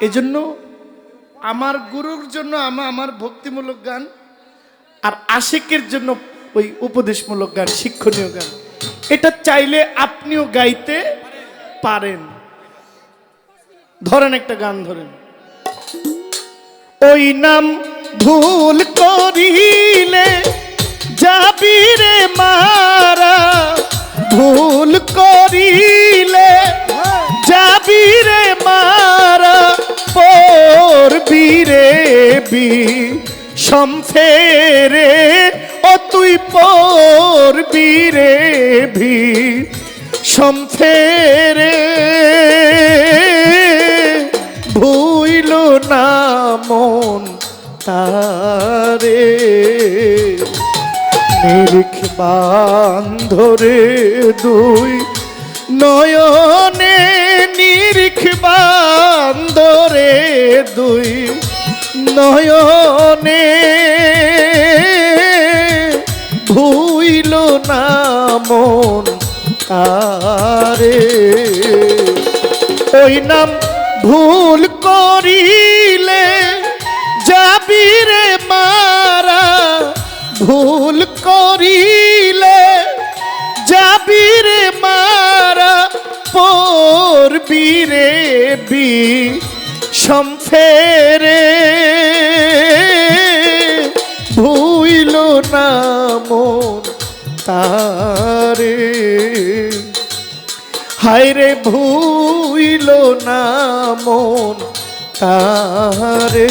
এজন্য আমার গুরুর জন্য আমার আমার ভক্তিমূলক গান আর আশিকের জন্য ওই উপদেশমূলক গান, শিক্ষণীয় গান। এটা চাইলে আপনিও গাইতে পারেন। ধরেন একটা গান ধরেন। ওই নাম ভুল করিলে যাবি রে মারা, ভুল করিলে পড়বি রে বি সম্ফেরে ও তুই পড়বি রে ভি সম্ফেরে ভুইল না মন তারে, নিরিখ বান্ধরে দুই নয়নে নিরিখ বান্ধরে দুই। নয়নে ভুইল না মন তারে। ওই নাম ভুল করিলে যাবি রে মারা। ভুল করিলে পড়বি রে বি সম্ফেরে ভুইল না মন তারে। হায়রে ভুইল না মন তারে।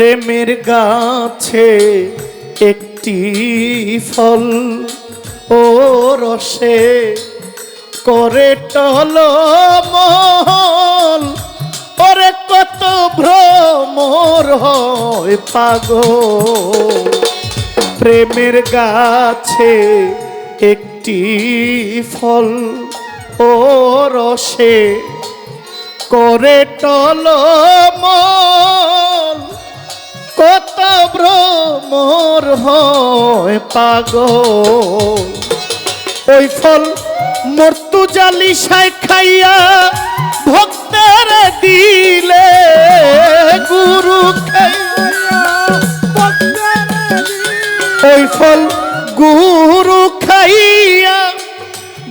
প্রেমের গাছে একটি ফল ও রসে করে টল ওরে কত ভ্রমর হয় প্রেমের গাছে একটি ফল ও রসে করে টল কত ভ্রমর হয় পাগল। ওই ফল মর্তু জালি সাই খাইয়া ভক্তের দিলে গুরু ওই ফল গুরু খাইয়া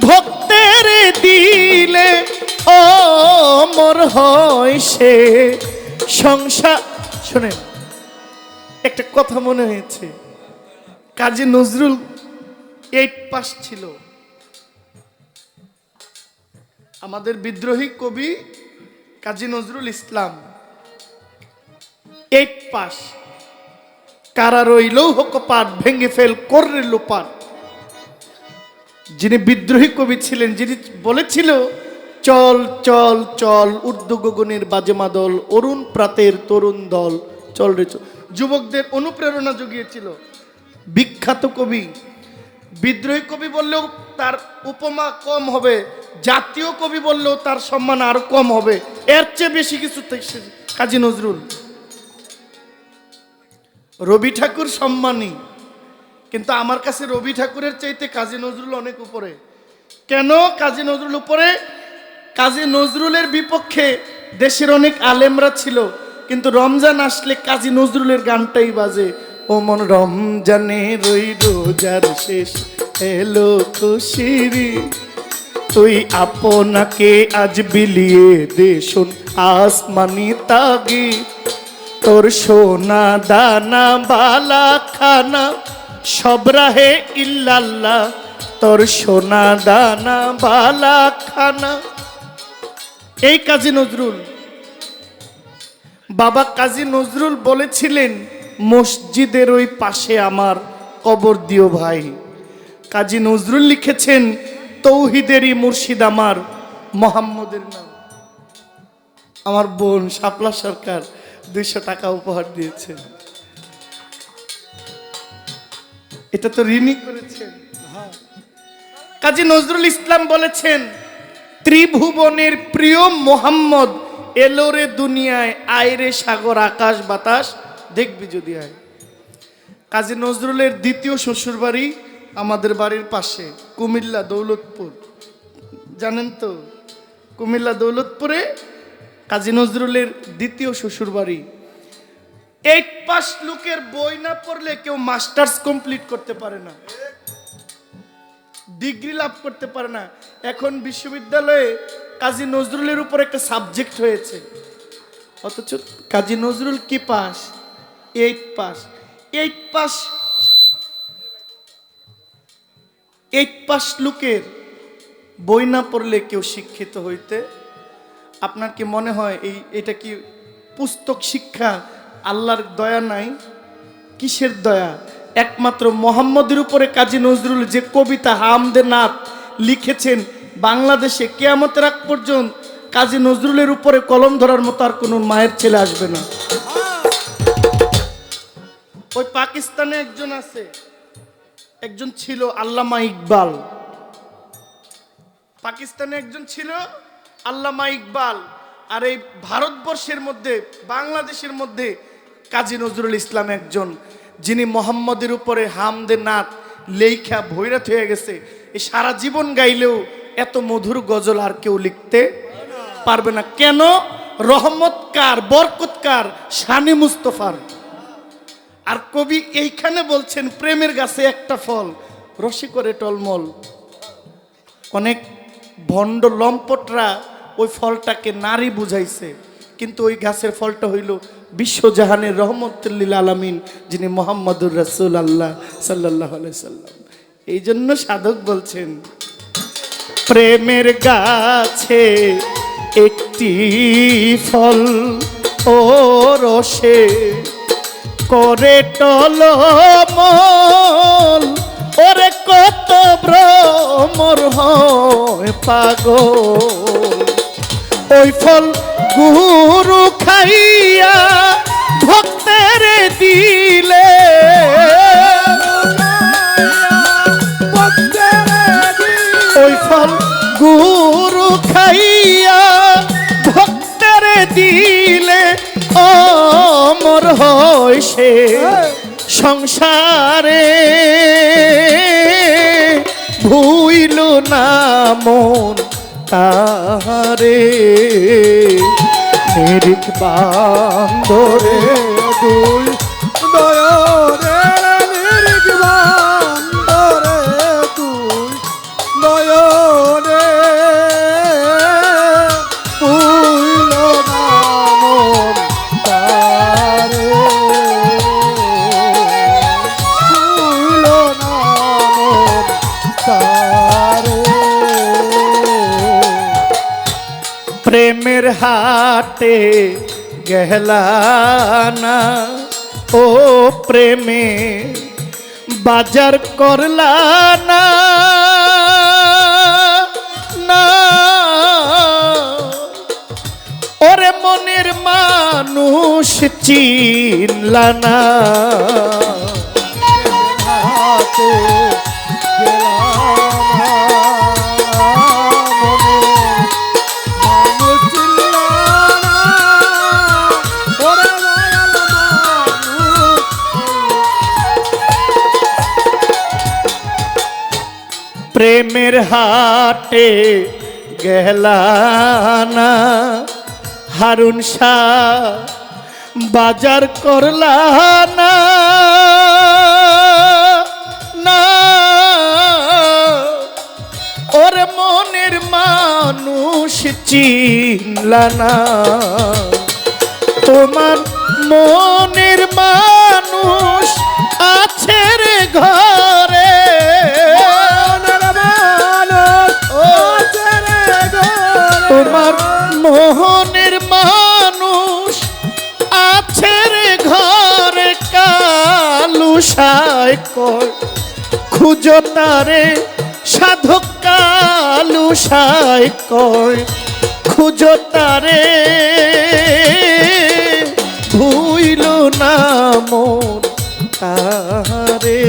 ভক্তের দিলে অমর হয় সে সংসার। শোনেন। একটা কথা মনে হয়েছে। কাজী নজরুল এইট পাস ছিল। আমাদের বিদ্রোহী কবি কাজী নজরুল ইসলাম। এইট পাস কারা রইলেও হোক পাঠ ভেঙে ফেল করলে লোপাট। যিনি বিদ্রোহী কবি ছিলেন, যিনি বলেছিল, চল চল চল উর্দু গগনের বাজেমা দল অরুণ প্রাতের তরুণ দল। চল রে, চল। যুবকদের অনুপ্রেরণা জুগিয়েছিল। বিখ্যাত কবি, বিদ্রোহী কবি বললেও তার উপমা কম হবে, জাতীয় কবি বললেও তার সম্মান আরও কম হবে। এর চেয়ে বেশি কিছু কাজী নজরুল। রবি ঠাকুর সম্মানী, কিন্তু আমার কাছে রবি ঠাকুরের চাইতে কাজী নজরুল অনেক উপরে। কেন কাজী নজরুল উপরে? কাজী নজরুলের বিপক্ষে দেশের অনেক আলেমরা ছিল। কিন্তু রমজান আসলে কাজী নজরুলের গানটাই বাজে। ও মন রমজানে রই রোজার শেষ। এলো খুশিরি তুই আপনাকে আজ বিলিয়ে দে শোন আসমানি তাগি। তোর সোনা দানা, বালা, খানা, সব রাহে ইল্লাল্লাহ। তোর সোনা দানা, বালা, খানা। এই কাজী নজরুল বাবা কাজী নজরুল বলেছিলেন, মসজিদের ওই পাশে আমার কবর দিও ভাই। কাজী নজরুল লিখেছেন, তৌহিদেরই মুর্শিদ আমার, মোহাম্মদের নাম। আমার বোন শাপলা সরকার দুইশো টাকা উপহার দিয়েছে। এটা তো ঋণই করেছেন কাজী নজরুল ইসলাম বলেছেন, ত্রিভুবনের প্রিয় মোহাম্মদ এলোরে দুনিয়ায় আয়রে সাগর, আকাশ, বাতাস, দেখবি যদি আয়। কাজী নজরুলের দ্বিতীয় শ্বশুরবাড়ি আমাদের বাড়ির পাশে, কুমিল্লা দৌলতপুর। জানেন তো, কুমিল্লা দৌলতপুরে কাজী নজরুলের দ্বিতীয় শ্বশুরবাড়ি। এইট পাস লোকের বই না পড়লে কেউ মাস্টার্স কমপ্লিট করতে পারে না। ডিগ্রি লাভ করতে পারে না। এখন বিশ্ববিদ্যালয়ে কাজী নজরুলের উপর একটা সাবজেক্ট হয়েছে। অথচ কাজী নজরুল কি pass? Eight pass. Eight pass eight pass লোকের বই না পড়লে কেউ শিক্ষিত হইতে? আপনার কি মনে হয় এই, এটা কি পুস্তক শিক্ষা? আল্লাহর দয়া নাই? কিসের দয়া? একমাত্র মোহাম্মদের উপরে কাজী নজরুল যে কবিতা হামদে নাথ লিখেছেন বাংলাদেশে কেয়ামতের আগ পর্যন্ত কাজী নজরুলের উপরে কলম ধরার মতো আর কোনো মায়ের ছেলে আসবে না। ওই পাকিস্তানে একজন আছে, একজন ছিল আল্লামা ইকবাল। পাকিস্তানে একজন ছিল আল্লামা ইকবাল আর এই ভারতবর্ষের মধ্যে, বাংলাদেশের মধ্যে কাজী নজরুল ইসলাম একজন। যিনি মোহাম্মদের উপরে হামদে নাথ লেখা ভৈরাত হয়ে গেছে, এই সারা জীবন গাইলেও এত মধুর গজল আর কেউ লিখতে পারবে না। কেন? রহমতকার বরকতকার শানি মুস্তফার। আর কবি এইখানে বলছেন, প্রেমের গাছে একটা ফল, রসি করে টলমল। অনেক ভণ্ড লম্পটরা ওই ফলটাকে নারী বুঝাইছে, কিন্তু ওই গাছের ফলটা হইল বিশ্বজাহানের রহমতুল্লিল আলমিন, যিনি মোহাম্মদুর রসুল আল্লাহ সাল্লাহ সাল্লাম। এই জন্য সাধক বলছেন, প্রেমের গাছে একটি ফল ও রসে করে টলমল। ওরে কত ভ্রমর হয় পাগল। ওই ফল গুরু খাইয়া ভক্তের দিলে। ওই ফল গুরু খাইয়া ভক্তের দিলে অমর হয় সে সংসারে। ভুইল না মন তাহারে। নিরিখ বান্দরে দুই প্রেমের হাটে গেলানা ও প্রেমে বাজার করলা না। ওরে মনের মানুষ চিনলা না প্রেমের হাটে গেলানা। হারুন শাহ বাজার করলা না। ওর মনের মানুষ চিনলা না তোমার মনের মানুষ তোমার মোহনের মানুষ আছে রে ঘরে কালু কয় খুঁজো তারে সাধক কাল মানুষায় কয় খুঁজো তারে ভুইল না মন তারে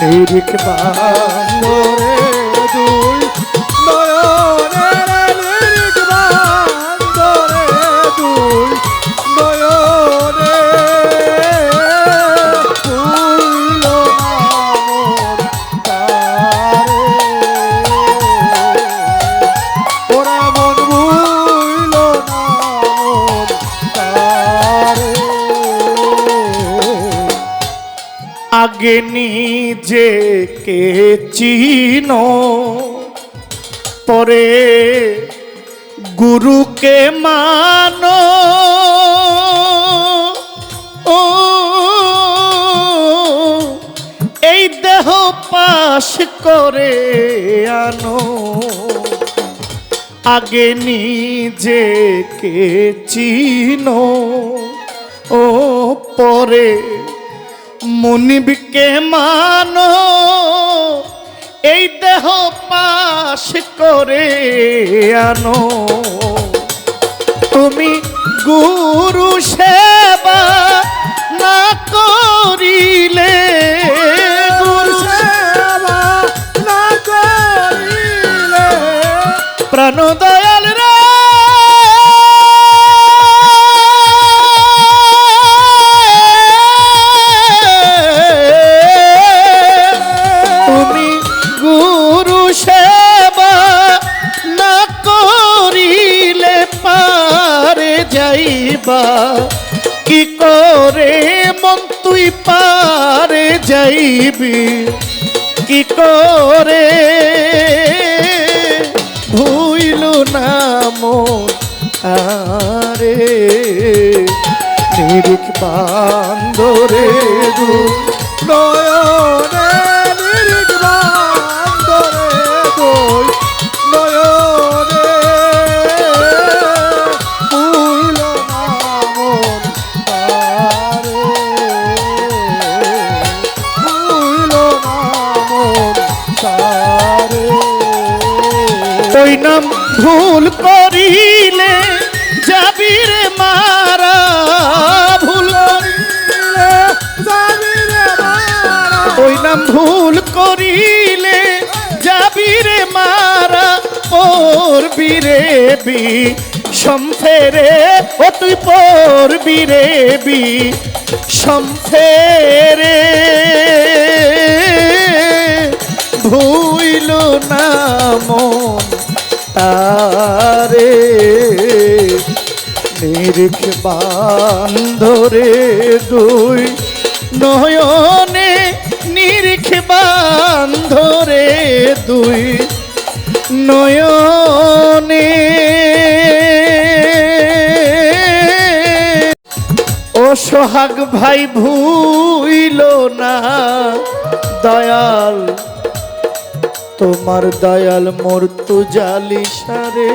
নিরিখ বান্দরে আগে নিজে কে চিনো। পরে গুরুকে মানো। ও, এই দেহ পাশ করে আনো। আগে নিজে কে চিনো। ও, পরে মুনিবকে মানো এই দেহ পাশ করে আনো। তুমি গুরু সেবা না করিলে গুরু যাইবা কি করে মন তুই পারে যাইবি? কি করে ভুইল না মন আরে? নিরিখ বান্দরে দু নয়নে ভুল করিলে যাবি রে মারা, পড়বি রে বি। সম্ফেরে ও তুই পড়বি রে বি। সম্ফেরে ভুইল না তারে, নিরিখ বান্ধরে দুই নয়নে দুই নয়নে। ও সোহাগ ভাই ভুইল না দয়াল তোমার দয়াল মোর তু জালি সারে